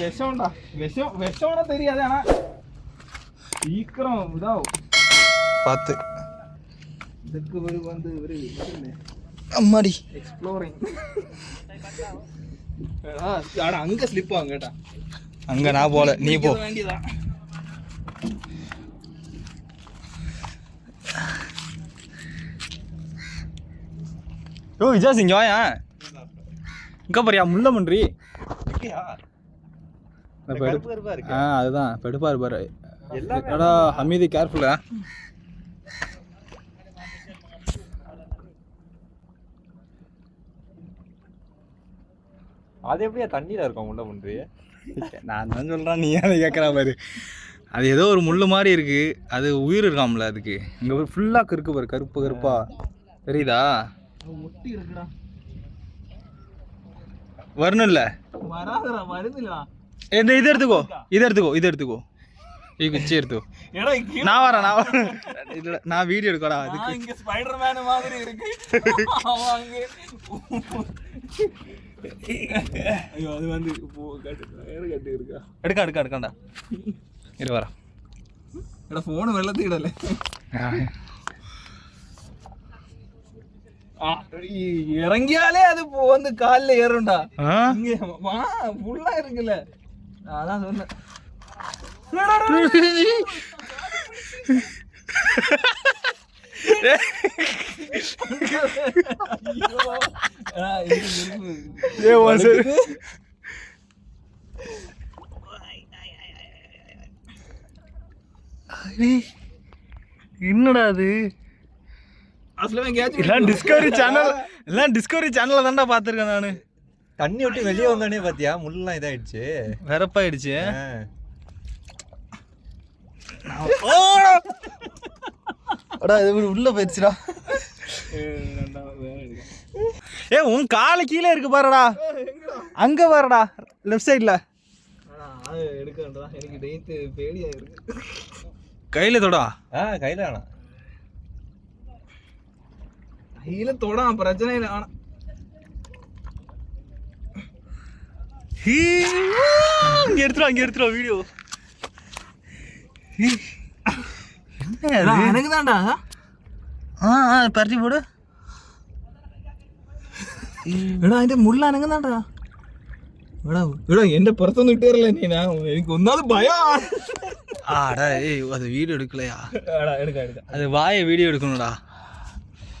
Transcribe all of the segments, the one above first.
விஷம்டா விஷம் விஷம்னா தெரியாது ஆனா சீக்கிரம் இதாகும் பார்த்து இதுக்கு ஒரு வந்து ஒரு அம்மாடி எக்ஸ்ப்ளோரிங் ஆனா அங்க ஸ்லிப் ஆகும் கேட்டா அங்க நான் போல நீ போ வேண்டியதான் ஓ விஜாஸ் இங்க வாயா இங்க பாரியா முள்ள மன்றி ஆ அதுதான். பெடுப்பா இருப்பாரு. எடா ஹமீது கேர்ஃபுல்லா அது எப்படியா தண்ணியில இருக்கும் முள்ள முன்றி நான் தான் சொல்கிறேன் நீ அதை கேட்குற பாரு. அது ஏதோ ஒரு முள்ளு மாதிரி இருக்கு. அது உயிர் இருக்காம்ல அதுக்கு. இங்கே ஃபுல்லாக இருக்கு பாரு கருப்பு கருப்பா. தெரியுதா? ஒட்டி இருக்குடா. வரணும்ல? வராதுடா வருதுடா. இந்த இது எடுத்துக்கோ. இது எடுத்துக்கோ இது எடுத்துக்கோ. இது குச்சி எடுத்துக்கோ. நான் வரேன் நான் வரேன். இல்லை நான் வீடியோ எடுக்கடா அதுக்கு. இங்க ஸ்பைடர் மேன் மாதிரி இருக்கு. அவன் அங்க ஐயோ அது வந்து கட்டு இருக்கா? எடுக்க எடுக்க எடுக்கண்டா. இரு வரேன். எடா போன் வெள்ளத்துக்கு இடல இறங்கியாலே அது வந்து கால்ல ஏறும்டா. இங்க வா ஃபுல்லா இருக்குல்ல. அதான் சொன்னேன். ஏ சரி. என்னடா அது? அசலுமே எங்கேயாச்சும் எல்லாம் டிஸ்கவரி சேனல் எல்லாம் டிஸ்கவரி சேனல்ல தான்டா பார்த்துருக்கேன் நான். தண்ணி விட்டு வெளியே வந்தோடனே பாத்தியா? முள்ளெல்லாம் இதாயிடுச்சு. வெறப்பாயிடுச்சு. அடா இது உள்ள போயிடுச்சுடா. ஏ உன் காலு கீழே இருக்கு பாருடா. அங்க பாருடா லெஃப்ட் சைடுல கையில தொடா. ஆ கையில வேணாம். கையில தொடாம பிரச்சனை இல்லை. ஆனா இங்க எடுத்துருவா இங்க எடுத்துருவா வீடியோ எனக்கு தான்டா ஆ ஆ பறிச்சு போடு എടാ അതിന്റെ മുള്ള അനങ്ങുന്നാണ്ടാ എടാ എടാ എന്റെ പുറത്തൊന്നും ഇട്ടേറില്ല നീ ഞാൻ എനിക്ക് ഒന്നാമത് ഭയം ஆடா ஏய் அது வீடியோ எடுக்கலையா എടാ എടുക്ക എടുക്ക அது வாயை வீடியோ எடுக்கணும்டா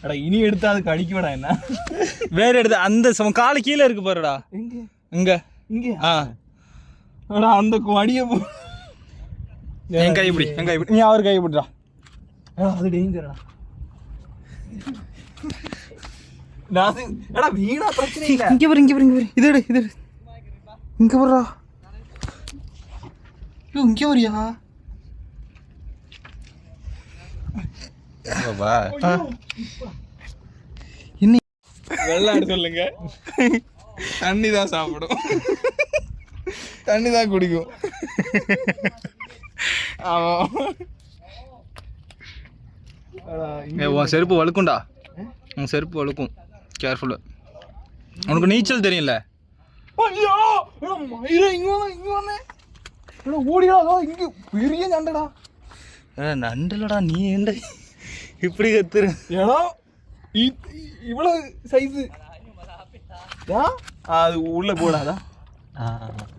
എടാ ഇനി എടുത്താ അത് കടിക്കൂടാ എന്നാ வேற எடுத்து அந்த சம காலு கீழே இருக்கு பாருடா എങ്ക இங்கே ஆ. அந்த அடிய என் கை இப்படி என் கை இப்படி நீ அவர் கை இப்படிடா அது டேஞ்சரா நான் வீணா பிரச்சனை இல்ல. இங்க பாரு இங்க பாரு இது எடு இது எடு. இங்க பாருடா யோ இங்க வரியா? என்ன வெள்ளாடு சொல்லுங்க. தண்ணி தான் சாப்பிடும். தண்ணி தான் குடிக்கும். ஆமா. எடா, இங்க- ஏய், உன் செருப்பு வழுக்கும்டா. உன் செருப்பு வழுக்கும். கேர்ஃபுல்லு உனக்கு நீச்சல் தெரியும்ல? ஐயோ மயிரே, இங்க ஓடிடா இங்க பெரிய சண்டைடா ஏய், நண்டுலடா நீ என்ன இப்படி கத்துரு ஏடா இ- இ- இவ்வளவு சைஸ் அது உள்ள போடாதா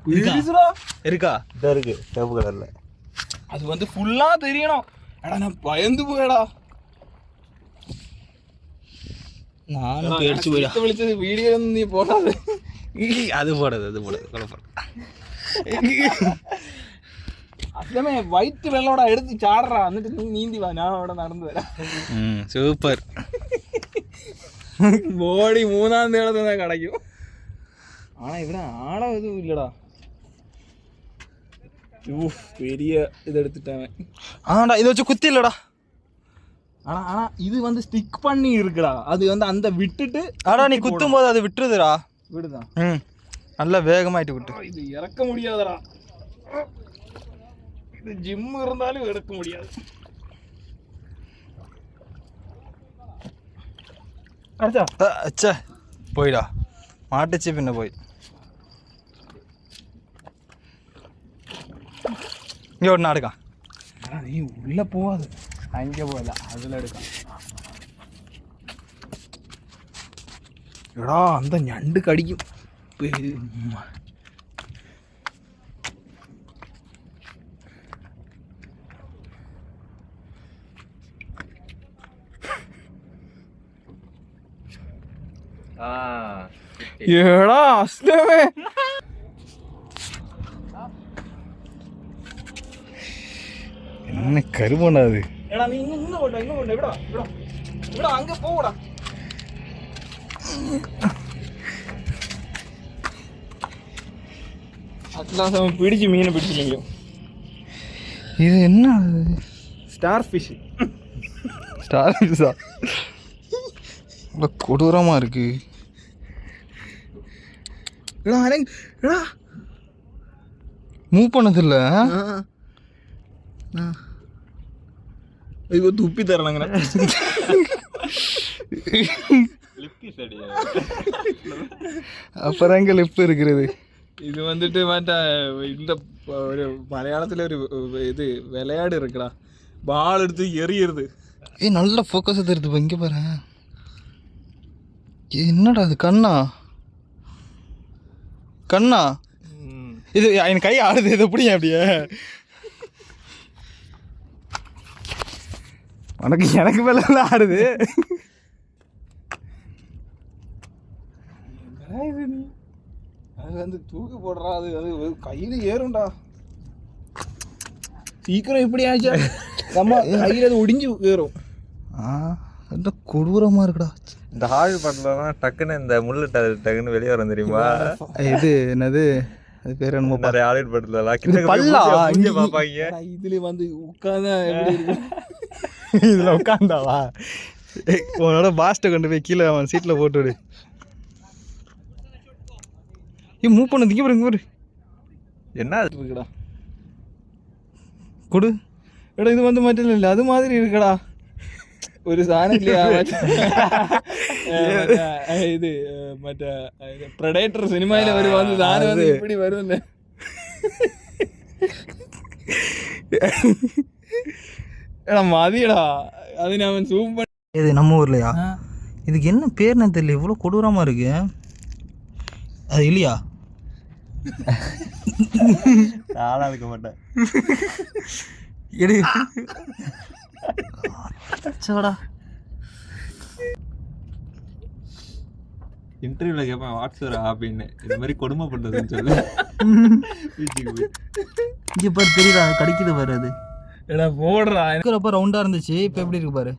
பெருசுடா. இருக்கா இதா இருக்கு சிவப்பு கலர்ல அது வந்து ஃபுல்லா தெரியணும் எடா நான் பயந்து போயடா நானும் பேடிச்சு போயிடா விழிச்சது வீடியோ நீ போடாது அது போடாது அது போடாது குழப்பம் அசமே வயிற்று வெள்ளோட எடுத்து சாடுறா வந்துட்டு நீ நீந்தி வா நான் அவட நடந்து வரேன் ம் சூப்பர் மூணாம் தேடத்தை தான் கிடைக்கும் ஆனா இவட ஆழம் எதுவும் இல்லடா ஊஃப், பெரிய இது எடுத்துட்டேன் ஆடா இதை வச்சு குத்தி இல்லடா ஆனா ஆனா இது வந்து ஸ்டிக் பண்ணி இருக்குடா அது வந்து அந்த விட்டுட்டு ஆடா நீ குத்தும் போது அது விட்டுருதுடா விடுதான் ம் நல்லா வேகமாயிட்டு விட்டு இது இறக்க முடியாதுடா இது ஜிம் இருந்தாலும் எடுக்க முடியாது അച്ഛ. പോയിടാ. മാട്ടിച്ച് പിന്നെ പോയി. ഇനി ഒന്നാ എടുക്കാം. നീ ഉള്ള പോവാതെ അതിന്റെ പോല അതിലെടുക്കാം എടാ എന്താ ഞണ്ട് കടിക്കും. எடா அந்த ñண்டு கடிக்கும் பெ- ஆ ஏடா அஸ்லமே என்ன கருமண்ணா அது ஏடா நீ இன்னும் இவ்வளோ கொடூரமாக இருக்கு. மூவ் பண்ணதில்ல. இது துப்பி சடி அப்புறம் எங்கே லிப் இருக்கிறது இது வந்துட்டு மாட்டா இந்த ஒரு மலையாளத்துல ஒரு இது விளையாடு இருக்குடா. பால் எடுத்து எறியறது. ஏய் நல்ல ஃபோக்கஸ் தெரியுது இங்கே பாரு. என்னடா அது கண்ணா? கண்ணா? இது என் கை ஆடுது இது எப்படி அப்படியே. உனக்கு எனக்கு மேல ஆடுது அது வந்து தூக்கி போடுறா அது அது கையில ஏறும்டா. சீக்கிரம் இப்படி ஆச்சா நம்ம கையில அது ஒடிஞ்சு ஏறும். ஆ. என்ன கொடூரமாக இருக்குடா. இந்த ஹால் படத்துலலாம் டக்குன்னு இந்த முள்ளு டக்குன்னு வெளியே வரும் தெரியுமா? இது என்னது? அது பேர் என்னமோ நிறைய ஹாலிவுட் படத்துல இது பல்லா? இங்க- பார்ப்பாங்க இதுல வந்து இருக்கும்? இதில் உட்காந்தாவா உன்னோட பாஸ்ட்டை கொண்டு போய் கீழே அவன் சீட்டில் போட்டு விடு ஏ மூவ் பண்ணு திங்க பாரு என்ன? இருக்குடா கொடு. எடா இது வந்து மட்டும் இல்லை அது மாதிரி இருக்குடா. ஒரு இது மற்ற ப்ரெடேட்டர் சினிமாயில வரும் வந்து சாணம் வந்து இப்படி வரும் எடா மதியடா அது நான் சூம் பண்ண இது நம்ம ஊர்லையா இதுக்கு என்ன பேர்னு தெரியல இவ்வளோ கொடூரமாக இருக்கு அது இல்லையா நானும் இருக்க மாட்டேன் எடு சோடா. இன்டர்வியூல கேட்பேன் வாட்ஸ் ஒரு ஹாபின்னு இது மாதிரி கொடுமை பண்றதுன்னு சொல்லு. வீட்டுக்கு போய். இங்கே பாரு தெரியுதா? கடிக்குது பாரு அது. எடா போடுறா. இருக்கிறப்ப ரவுண்டாக இருந்துச்சு. இப்போ எப்படி இருக்கு பாரு?